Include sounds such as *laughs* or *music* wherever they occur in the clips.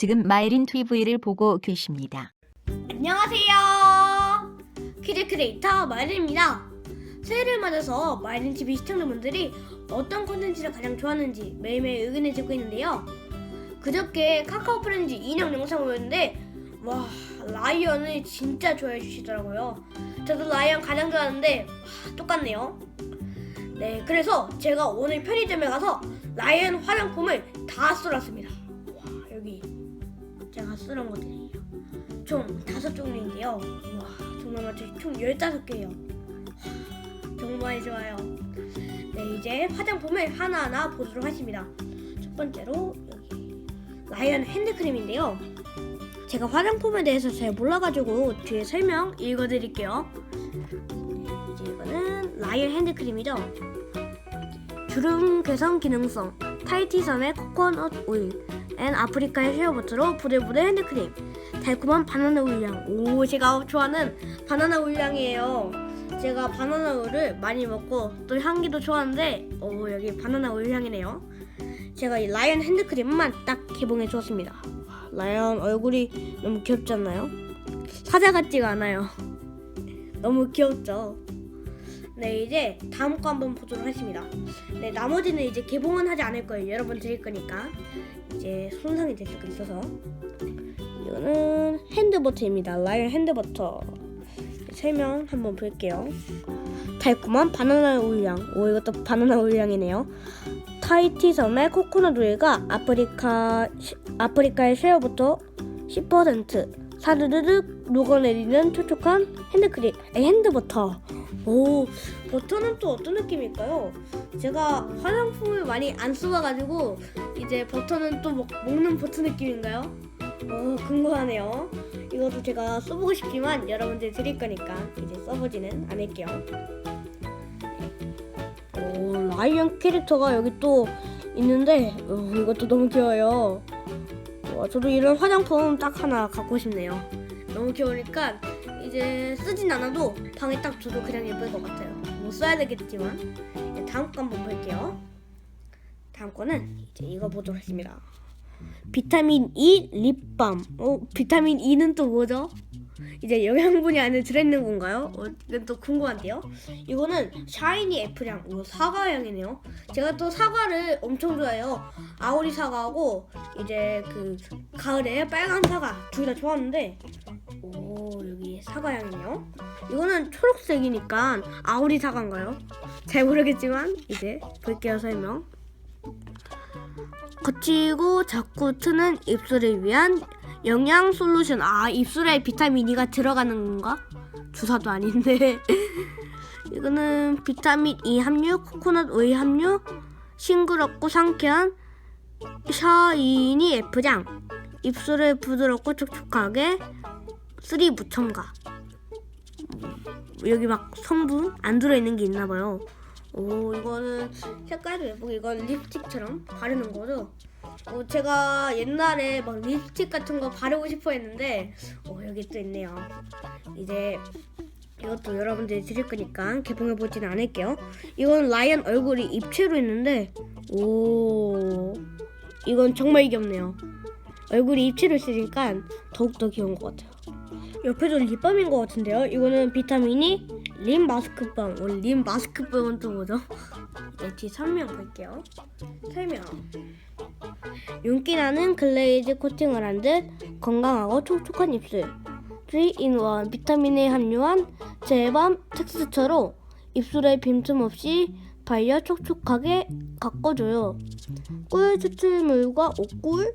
지금 마이린 TV를 보고 계십니다. 안녕하세요. 퀴즈 크리에이터 마이린입니다. 새해를 맞아서 마이린 TV 시청자분들이 어떤 콘텐츠를 가장 좋아하는지 매일매일 의견을 듣고 있는데요. 그저께 카카오 프렌즈 인형 영상을 보였는데 와 라이언을 진짜 좋아해 주시더라고요. 저도 라이언 가장 좋아하는데 와, 똑같네요. 네 그래서 제가 오늘 편의점에 가서 라이언 화장품을 다 쏠았습니다. 제가 쏠은 것들이에요. 총 다섯 종류인데요. 와 정말 맞죠? 총 15개예요. 정말 좋아요. 네, 이제 화장품을 하나하나 보도록 하겠습니다. 첫 번째로 여기 라이언 핸드크림인데요. 제가 화장품에 대해서 잘 몰라가지고 뒤에 설명 읽어드릴게요. 네, 이제 이거는 라이언 핸드크림이죠. 주름 개선 기능성 타이티섬의 코코넛 오일 앤 아프리카의 쉐어버터로 부들부들 핸드크림 달콤한 바나나 우유향. 오, 제가 좋아하는 바나나 우유향이에요. 제가 바나나 우유를 많이 먹고 또 향기도 좋아하는데, 오, 여기 바나나 우유향이네요. 제가 이 라이언 핸드크림만 딱 개봉해 주었습니다. 와, 라이언 얼굴이 너무 귀엽지 않나요? 사자 같지가 않아요. *laughs* 너무 귀엽죠? 네, 이제 다음 거 한번 보도록 하겠습니다. 네, 나머지는 이제 개봉은 하지 않을 거예요. 여러분 드릴 거니까. 이제 손상이 될 수가 있어서. 이거는 핸드버터입니다. 라이언 핸드버터. 설명 한번 볼게요. 달콤한 바나나 우유향. 오 이것도 바나나 우유향이네요. 타이티 섬의 코코넛 우유가 아프리카 시- 아프리카의 쉐어부터 10% 사르르륵 녹아내리는 촉촉한 핸드크림 아니, 핸드버터. 오 버터는 또 어떤 느낌일까요? 제가 화장품을 많이 안 써봐가지고 이제 버터는 또 먹, 먹는 버터 느낌인가요? 오 궁금하네요. 이것도 제가 써보고 싶지만 여러분들 드릴 거니까 이제 써보지는 않을게요. 오 라이언 캐릭터가 여기 또 있는데 어, 이것도 너무 귀여워요. 와, 저도 이런 화장품 딱 하나 갖고 싶네요. 너무 귀여우니까 이제 쓰진 않아도 방에 딱 줘도 그냥 예쁠 것 같아요. 뭐 써야 되겠지만 네, 다음 거 한번 볼게요. 다음 거는 이제 이거 보도록 하겠습니다. 비타민 E 립밤. 어, 비타민 E는 또 뭐죠? 이제 영양분이 안에 들어있는 건가요? 어, 이건 또 궁금한데요. 이거는 샤이니 애플향, 이거 사과향이네요. 제가 또 사과를 엄청 좋아해요. 아오리 사과하고 이제 그 가을에 빨간 사과 둘 다 좋아하는데, 오 여기 사과향이네요. 이거는 초록색이니까 아오리 사과인가요? 잘 모르겠지만 이제 볼게요 설명. 거치고 자꾸 트는 입술을 위한 영양 솔루션. 아, 입술에 비타민 E가 들어가는 건가? 주사도 아닌데. *laughs* 이거는 비타민 E 함유, 코코넛 오일 함유, 싱그럽고 상쾌한 샤이니 F장. 입술을 부드럽고 촉촉하게 쓰리 무첨가. 여기 막 성분 안 들어있는 게 있나 봐요. 오 이거는 색깔도 예쁘고 이건 립스틱처럼 바르는 거죠. 어, 제가 옛날에 막 립스틱 같은 거 바르고 싶어 했는데 어, 여기 또 있네요. 이제 이것도 여러분들이 드릴 거니까 개봉해 보지는 않을게요. 이건 라이언 얼굴이 입체로 있는데 오 이건 정말 귀엽네요. 얼굴이 입체로 있으니까 더욱더 귀여운 것 같아요. 옆에도 립밤인 것 같은데요. 이거는 비타민이 립 마스크밤. 어, 립 마스크밤은 또 뭐죠? 네, 뒤 설명 볼게요. 설명. 윤기 나는 글레이즈 코팅을 한 듯 건강하고 촉촉한 입술. 3in1 비타민에 함유한 젤밤 텍스처로 입술에 빈틈 없이 발려 촉촉하게 가꿔줘요. 꿀 추출물과 옥꿀,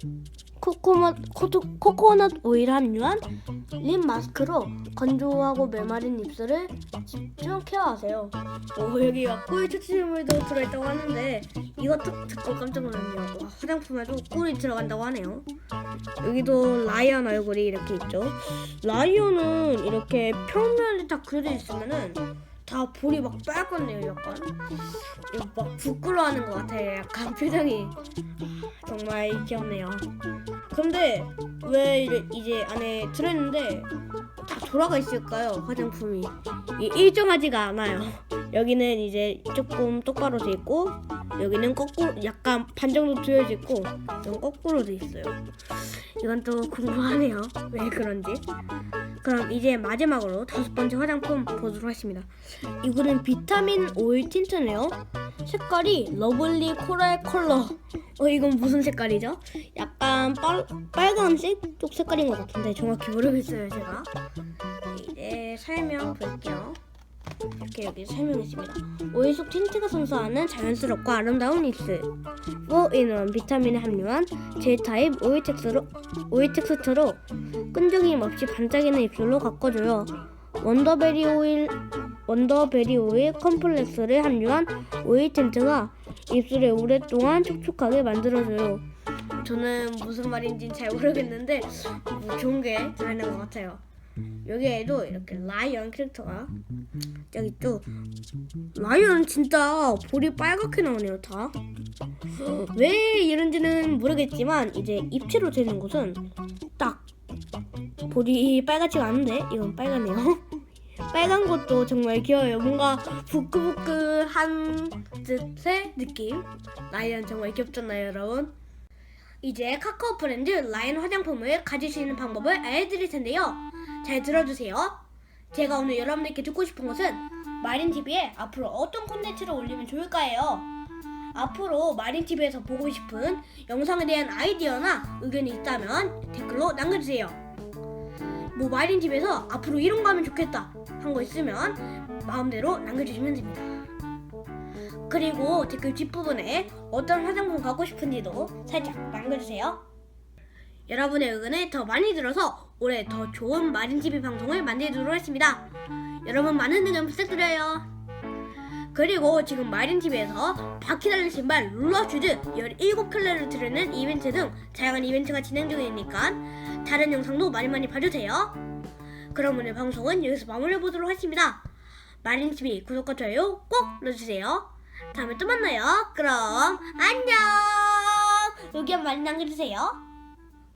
코코넛, 코토, 코코넛 오일 함유한 립 마스크로 건조하고 메마른 입술을 집중 케어하세요. 오 여기 막꿀 추출물도 들어있다고 하는데 이것도 듣고 깜짝 놀랐네요. 와, 화장품에도 꿀이 들어간다고 하네요. 여기도 라이언 얼굴이 이렇게 있죠. 라이언은 이렇게 평면에 딱 그려져 있으면은 다 볼이 막 빨갛네요, 약간. 막 부끄러워하는 것 같아요. 약간 표정이 정말 귀엽네요. 근데 왜 이제 안에 들어있는데 다 돌아가 있을까요? 화장품이 이 일정하지가 않아요. 여기는 이제 조금 똑바로 돼 있고 여기는 거꾸로 약간 반 정도 트여져 있고 좀 거꾸로 돼 있어요. 이건 또 궁금하네요. 왜 그런지. 그럼 이제 마지막으로 다섯 번째 화장품 보도록 하겠습니다. 이거는 비타민 오일 틴트네요. 색깔이 러블리 코랄 컬러. 어 이건 무슨 색깔이죠? 약간 빨, 빨간색 쪽 색깔인 것 같은데 정확히 모르겠어요 제가. 이제 설명 볼게요. 이렇게 여기 설명했습니다. 오일 속 틴트가 선사하는 자연스럽고 아름다운 립스. 4인원 비타민이 함유한 젤 타입 오일 텍스로 오일 텍스처로 끈적임 없이 반짝이는 입술로 가꿔줘요. 원더베리 오일 원더베리 오일 컴플렉스를 함유한 오일 틴트가 입술에 오랫동안 촉촉하게 만들어줘요. 저는 무슨 말인지 잘 모르겠는데 뭐 좋은 게 들어있는 것 같아요. 여기에도 이렇게 라이언 캐릭터가 여기 있죠. 라이언 진짜 볼이 빨갛게 나오네요 다. 왜 이런지는 모르겠지만 이제 입체로 되는 곳은 딱 볼이 빨갛지가 않은데 이건 빨갛네요. *laughs* 빨간 것도 정말 귀여워요. 뭔가 부끄부끄한 듯의 느낌. 라이언 정말 귀엽잖아요, 여러분. 이제 카카오 브랜드 라인 화장품을 가질 수 있는 방법을 알려드릴 텐데요. 잘 들어주세요. 제가 오늘 여러분들께 듣고 싶은 것은 마린TV에 앞으로 어떤 콘텐츠를 올리면 좋을까요? 앞으로 마린TV에서 보고 싶은 영상에 대한 아이디어나 의견이 있다면 댓글로 남겨주세요. 뭐 마린TV에서 앞으로 이런 거 하면 좋겠다 한 거 있으면 마음대로 남겨주시면 됩니다. 그리고 댓글 뒷부분에 어떤 화장품 갖고 싶은지도 살짝 남겨주세요. 여러분의 의견을 더 많이 들어서 올해 더 좋은 마린TV 방송을 만들도록 하겠습니다. 여러분 많은 의견 부탁드려요. 그리고 지금 마린TV에서 바퀴 달린 신발 룰러슈즈 17컬러를 드리는 이벤트 등 다양한 이벤트가 진행 중이니까 다른 영상도 많이 많이 봐주세요. 그럼 오늘 방송은 여기서 마무리해보도록 하겠습니다. 마린TV 구독과 좋아요 꼭 눌러주세요. 다음에 또 만나요. 그럼 안녕. 의견 많이 남겨주세요.